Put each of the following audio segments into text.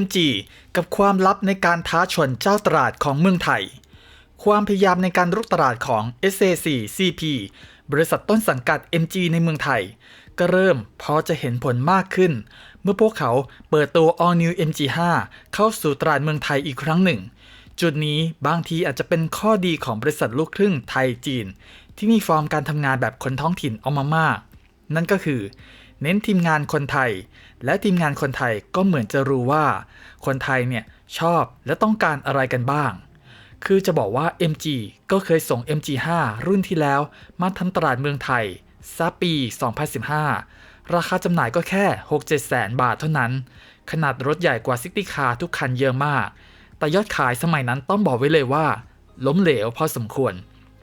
MG กับความลับในการท้าชนเจ้าตลาดของเมืองไทย ความพยายามในการรุกตลาดของ SAC CP บริษัทต้นสังกัด MG ในเมืองไทย ก็เริ่มพอจะเห็นผลมากขึ้น เมื่อพวกเขาเปิดตัว All New MG5 เข้าสู่ตลาดเมืองไทยอีกครั้งหนึ่ง จุดนี้บางทีอาจจะเป็นข้อดีของบริษัทลูกครึ่งไทยจีน ที่มีฟอร์มการทำงานแบบคนท้องถิ่นเอามามาก นั่นก็คือ เน้นทีมงานคนไทย และทีมงานคนไทยก็เหมือนจะรู้ว่า คนไทยเนี่ยชอบและต้องการอะไรกันบ้าง คือจะบอกว่า MG ก็เคยส่ง MG5 รุ่นที่แล้วมาทำตลาดเมืองไทยซาปี 2015 ราคาจำหน่ายก็แค่ 6-7 แสนบาทเท่านั้น ขนาดรถใหญ่กว่าซิตี้คาร์ทุกคันเยอะมาก แต่ยอดขายสมัยนั้นต้องบอกไว้เลยว่า ล้มเหลวพอสมควร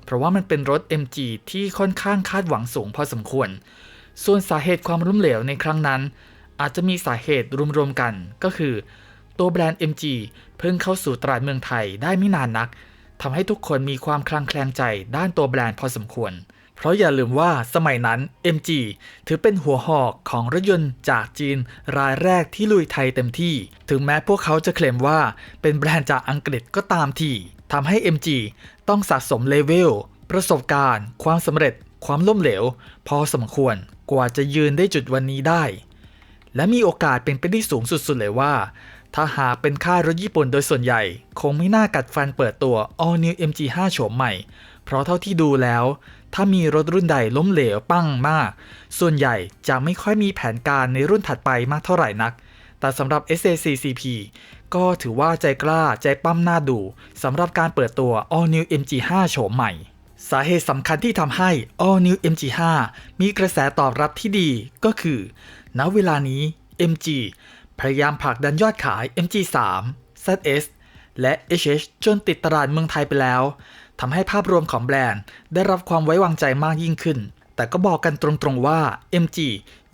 เพราะว่ามันเป็นรถ MG ที่ค่อนข้างคาดหวังสูงพอสมควร ส่วนสาเหตุความล้มเหลวในครั้งนั้น อาจจะมีสาเหตุรวมๆกันก็คือ ตัวแบรนด์ MG เพิ่งเข้าสู่ตลาดเมืองไทยได้ไม่นานนักทำให้ทุกคนมีความคลางแคลงใจด้านตัวแบรนด์พอสมควร เพราะอย่าลืมว่าสมัยนั้น MG ถือเป็นหัวหอกของรถยนต์จากจีนรายแรกที่ลุยไทยเต็มที่ ถึงแม้พวกเขาจะเคลมว่าเป็นแบรนด์จากอังกฤษก็ตามทีทำให้ MG ต้องสะสมเลเวลประสบการณ์ ความสำเร็จ ความล้มเหลว พอสมควรกว่าจะยืนได้จุดวันนี้ได้ และมีโอกาสเป็นไปได้สูงสุดๆเลยว่า ถ้าหากเป็นค่ายรถญี่ปุ่นโดยส่วนใหญ่ คงไม่น่ากัดฟันเปิดตัว All New MG5 โฉมใหม่ เพราะเท่าที่ดูแล้ว ถ้ามีรถรุ่นใดล้มเหลวปั้งมาก ส่วนใหญ่จะไม่ค่อยมีแผนการในรุ่นถัดไปมากเท่าไหร่นัก แต่สำหรับ SACCP ก็ถือว่าใจกล้าใจปั้มหน้าดูสำหรับการเปิดตัว All New MG5 โฉมใหม่ สาเหตุสำคัญที่ทำให้ All New MG5 มีกระแสตอบรับที่ดีก็คือ ณ เวลานี้ MG พยายามผลักดันยอดขาย MG3 ZS และ HH จนติดตลาดเมืองไทยไปแล้ว ทำให้ภาพรวมของแบรนด์ได้รับความไว้วางใจมากยิ่งขึ้น แต่ก็บอกกันตรงๆว่า MG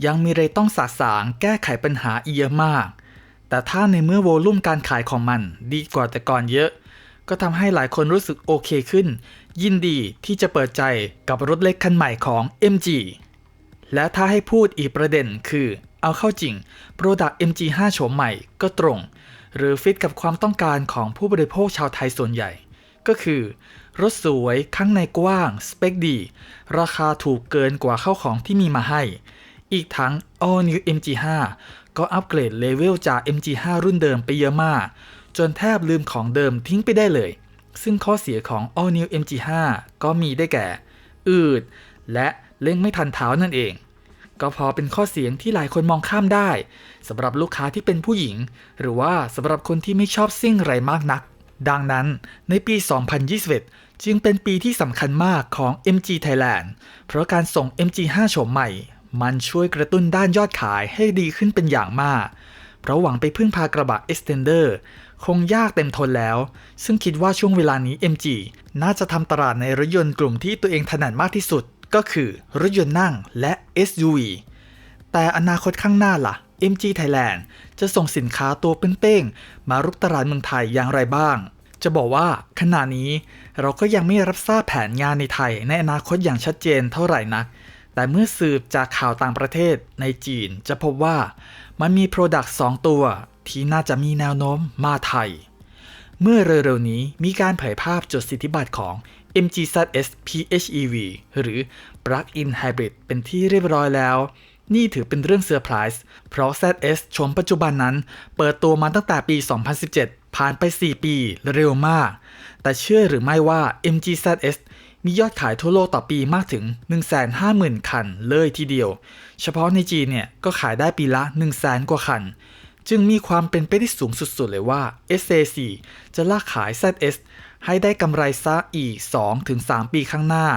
ยังมีอะไรต้องสาสางแก้ไขปัญหาอีกเยอะมาก แต่ถ้าในเมื่อโวลุ่มการขายของมันดีกว่าแต่ก่อนเยอะ ก็ทำให้หลายคนรู้สึกโอเคขึ้น ยินดีที่จะเปิดใจกับรถเล็กคันใหม่ของ MG และถ้าให้พูดอีกประเด็นคือ เอาเข้าจริง Product MG5 โฉมใหม่ก็ตรง หรือฟิตกับความต้องการของผู้บริโภคชาวไทยส่วนใหญ่ ก็คือ รถสวยข้างในกว้าง สเปคดี ราคาถูกเกินกว่าเข้าของที่มีมาให้ อีกทั้ง All New MG5 ก็อัปเกรดเลเวลจาก MG5 รุ่นเดิมไปเยอะมาก จนแทบลืมของเดิมทิ้งไปได้เลย ซึ่งข้อเสียของ All New MG5 ก็มีได้แก่ อืด และเล่งไม่ทันเท้านั่นเอง ก็พอเป็นข้อเสียงที่หลายคนมองข้ามได้สำหรับลูกค้าที่เป็นผู้หญิง หรือว่าสำหรับคนที่ไม่ชอบซิ่งไรมากนัก ดังนั้นในปี 2021 จึงเป็นปีที่สำคัญมากของ MG Thailand เพราะการส่ง MG5 โฉมใหม่ มันช่วยกระตุ้นด้านยอดขายให้ดีขึ้นเป็นอย่างมาก เพราะหวังไปพึ่งพากระบะ Extender คงยากเต็มทนแล้ว ซึ่งคิดว่าช่วงเวลานี้ MG น่าจะทำตลาดในรถยนต์กลุ่มที่ตัวเองถนัดมากที่สุด ก็คือรถยนต์นั่งและ SUV แต่อนาคตข้างหน้าล่ะ MG Thailand จะส่งสินค้าตัวเป้งๆ มารุกตลาดเมืองไทยอย่างไรบ้าง จะบอกว่าขณะนี้เราก็ยังไม่รับทราบแผนงานในไทยในอนาคตอย่างชัดเจนเท่าไหร่นัก แต่เมื่อสืบจากข่าวต่างประเทศในจีนจะพบว่ามันมี Product 2 ตัว ที่น่าจะมีแนวโน้มมาไทย เมื่อเร็วๆนี้มีการเผยภาพจดสิทธิบัตรของ MGZS PHEV หรือ Plug-in Hybrid เป็นที่เรียบร้อยแล้ว นี่ถือเป็นเรื่องเซอร์ไพรส์เพราะ ZS ชมปัจจุบันนั้น เปิดตัวมาตั้งแต่ปี 2017 ผ่านไป 4 ปีเร็วมาก แต่เชื่อหรือไม่ว่า MGZS มียอดขายทั่วโลกต่อปีมากถึง 150,000 คันเลยทีเดียว เฉพาะในจีนเนี่ยก็ขายได้ปีละ 100,000 กว่าคัน จึงมีความเป็นไปได้สูงสุดๆเลยว่า SAC จะลากขาย ZS ให้ได้กำไรซะอีก 2-3 ปีข้างหน้า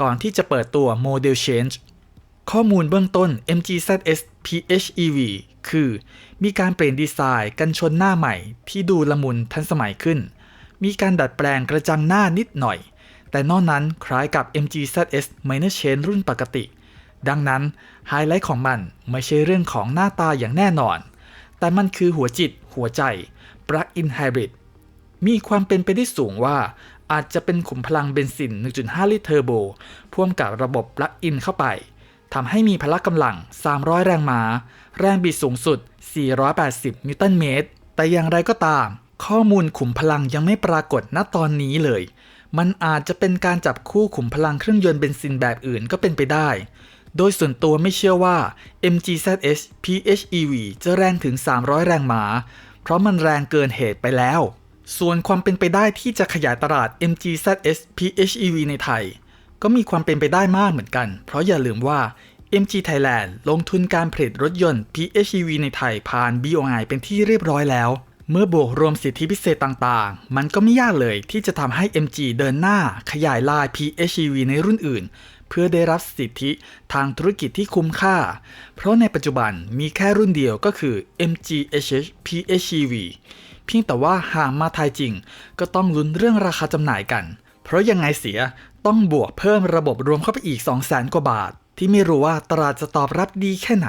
ก่อนที่จะเปิดตัว Model Change ข้อมูลเบื้องต้น MGZS PHEV คือ มีการเปลี่ยนดีไซน์กันชนหน้าใหม่ที่ดูละมุนทันสมัยขึ้น มีการดัดแปลงกระจังหน้านิดหน่อย แต่นอกนั้นคล้ายกับ MGZS Minor Change รุ่นปกติ ดังนั้นไฮไลท์ของมันไม่ใช่เรื่องของหน้าตาอย่างแน่นอน แต่มันคือหัวจิตหัวใจ Plug-in Hybrid มีความเป็นไปได้สูงว่าอาจจะเป็นขุมพลังเบนซิน 1.5 ลิตรเทอร์โบ พ่วงกับระบบ Plug-in เข้าไป ทำให้มีพละกำลัง 300 แรงม้า แรงบิดสูงสุด 480 นิวตันเมตร แต่อย่างไรก็ตาม ข้อมูลขุมพลังยังไม่ปรากฏณตอนนี้เลย มันอาจจะเป็นการจับคู่ขุมพลังเครื่องยนต์เบนซินแบบอื่นก็เป็นไปได้ โดยส่วนตัวไม่เชื่อว่า MGZS PHEV จะแรงถึง 300 แรงม้าเพราะมันแรงเกินเหตุไปแล้ว ส่วนความเป็นไปได้ที่จะขยายตลาด MGZS PHEV ในไทย ก็มีความเป็นไปได้มากเหมือนกัน เพราะอย่าลืมว่า MG Thailand ลงทุนการผลิตรถยนต์ PHEV ในไทยผ่าน BOI เป็นที่เรียบร้อยแล้ว เมื่อบวกรวมสิทธิพิเศษต่างๆ มันก็ไม่ยากเลยที่จะทำให้ MG เดินหน้าขยายลาย PHEV ในรุ่นอื่น เพื่อได้รับสิทธิทางธุรกิจที่คุ้มค่า เพราะในปัจจุบันมีแค่รุ่นเดียวก็คือ MG HH PHEV เพียงแต่ว่าหากมาไทยจริง ก็ต้องลุ้นเรื่องราคาจำหน่ายกัน เพราะยังไงเสียต้องบวกเพิ่มระบบรวมเข้าไปอีก 200,000กว่าบาท ที่ไม่รู้ว่าตลาดจะตอบรับดีแค่ไหน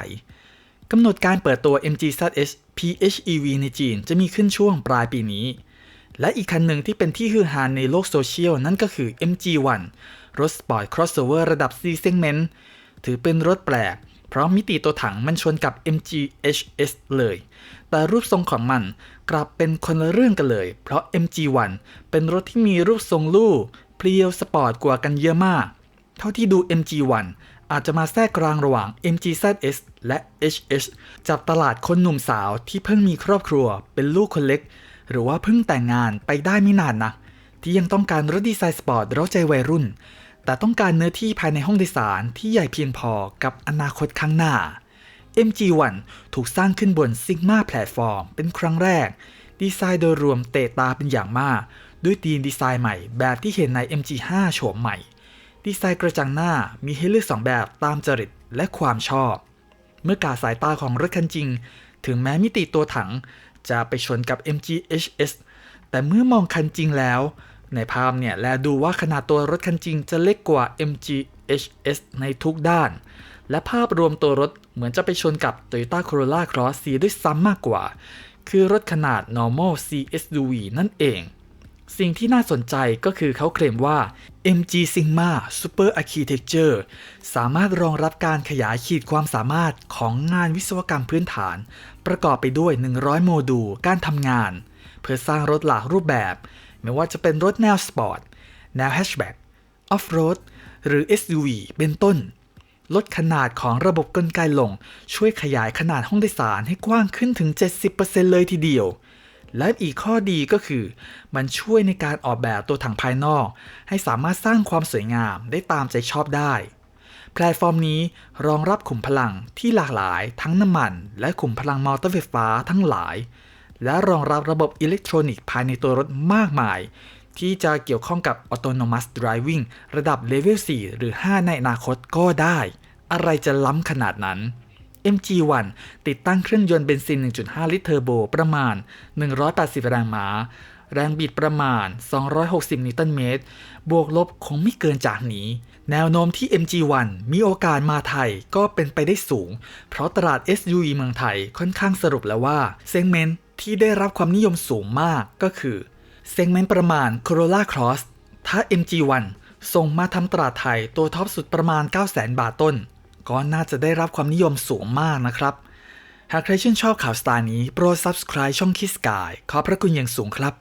กำหนดการเปิดตัว MG ZS PHEV ในจีนจะมีขึ้นช่วงปลายปีนี้ และอีกคันหนึ่งที่เป็นที่ฮือฮาในโลกโซเชียลนั่นก็คือ MG1 รถสปอร์ต crossover ระดับ C segment ถือเป็นรถแปลก เพราะมิติตัวถังมันชนกับ MG HS เลย แต่รูปทรงของมันกลับเป็นคนละเรื่องกันเลย เพราะ MG1 เป็นรถที่มีรูปทรงลู่เพรียวสปอร์ตกว่ากันเยอะมาก เท่าที่ดู MG1 อาจจะมาแทรกกลางระหว่าง MGZS และ HS จับตลาดคนหนุ่มสาวที่เพิ่งมีครอบครัวเป็นลูกคนเล็ก หรือว่าเพิ่งแต่งงานไปได้ไม่นานนะที่ยังต้องการรถดีไซน์สปอร์ตเร้าใจวัยรุ่น แต่ต้องการเนื้อที่ภายในห้องโดยสารที่ใหญ่เพียงพอกับอนาคตข้างหน้า MG1 ถูกสร้างขึ้นบน Sigma แพลตฟอร์มเป็นครั้งแรก ดีไซน์โดยรวมเตะตาเป็นอย่างมาก ด้วยธีมดีไซน์ใหม่แบบที่เห็นใน MG5 โฉมใหม่ ดีไซน์กระจังหน้ามีให้เลือกสองแบบตามจริตและความชอบ เมื่อกาสายตาของรถคันจริง ถึงแม้มิติตัวถังจะไปชนกับ MG HS แต่เมื่อมองคันจริงแล้ว ในภาพเนี่ย แลดูว่าขนาดตัวรถคันจริงจะเล็กกว่า MG HS ในทุกด้าน และภาพรวมตัวรถเหมือนจะไปชนกับ Toyota Corolla Cross C ด้วยซ้ำมากกว่า คือรถขนาด normal CSUV นั่นเอง สิ่งที่น่าสนใจก็คือเขาเคลมว่า MG Sigma Super Architecture สามารถรองรับการขยายขีดความสามารถของงานวิศวกรรมพื้นฐาน ประกอบไปด้วย 100 โมดูลการทำงาน เพื่อสร้างรถหลากรูปแบบ ไม่ว่าจะเป็นรถแนวสปอร์ต แนวแฮชแบ็กออฟโรดหรือ SUV เป็นต้น ลดขนาดของระบบกลไกลง ช่วยขยายขนาดห้องโดยสารให้กว้างขึ้นถึง 70%เลยทีเดียว และอีกข้อดีก็คือ มันช่วยในการออกแบบตัวถังภายนอก ให้สามารถสร้างความสวยงามได้ตามใจชอบได้ แพลตฟอร์มนี้รองรับขุมพลังที่หลากหลาย ทั้งน้ำมัน และขุมพลังมอเตอร์ไฟฟ้าทั้งหลาย และรองรับระบบอิเล็กทรอนิกส์ภายในตัวรถมากมาย ที่จะเกี่ยวข้องกับ Autonomous Driving ระดับเลเวล4หรือ 5 ในอนาคตก็ได้ อะไรจะล้ำขนาดนั้น MG1 ติดตั้งเครื่องยนต์เบนซิน 1.5 ลิตรเทอร์โบประมาณ 180 แรงม้า แรงบิดประมาณ 260 นิวตันเมตร บวกลบคงไม่เกินจากนี้ แนวโน้มที่ MG1 มีโอกาสมาไทยก็เป็นไปได้สูง เพราะตลาด SUV เมืองไทยค่อนข้างสรุปแล้วว่าเซกเมนต์ ที่ได้รับความนิยมสูงมากก็คือเซกเมนต์ประมาณ Corolla Cross ถ้า MG1 ส่งมาทำตลาดไทยตัวท็อปสุดประมาณ 900,000 บาทต้น ก็น่าจะได้รับความนิยมสูงมากนะครับ หากใครชื่นชอบข่าวสไตล์นี้โปรด subscribe ช่องคิสกายขอพระคุณอย่างสูงครับ